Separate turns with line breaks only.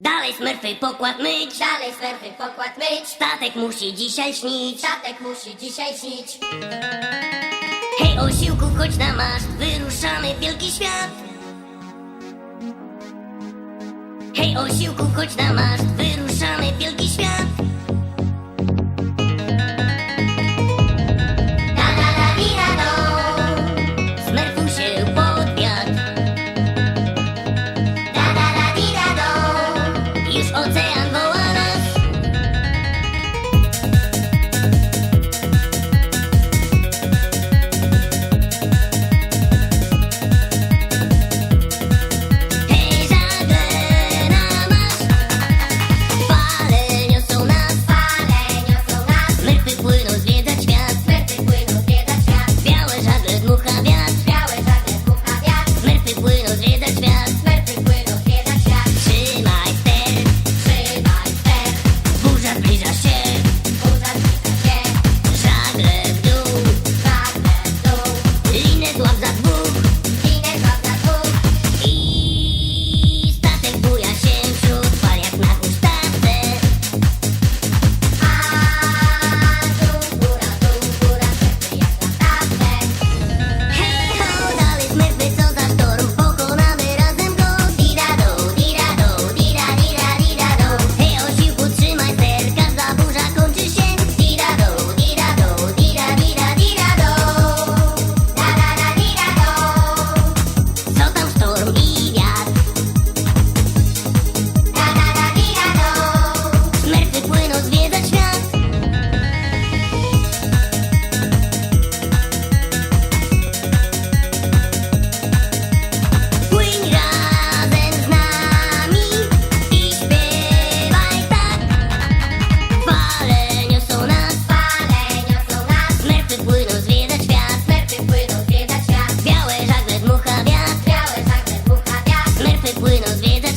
Dalej smurfy pokład myć,
dalej smurfy pokład myć.
Statek musi dzisiaj śnić,
statek musi dzisiaj śnić.
Hej osiłku, chodź na maszt, wyruszamy wielki świat. Hej osiłku, chodź na maszt, wyruszamy wielki świat.
Oh,
damn, boy. buenos videos.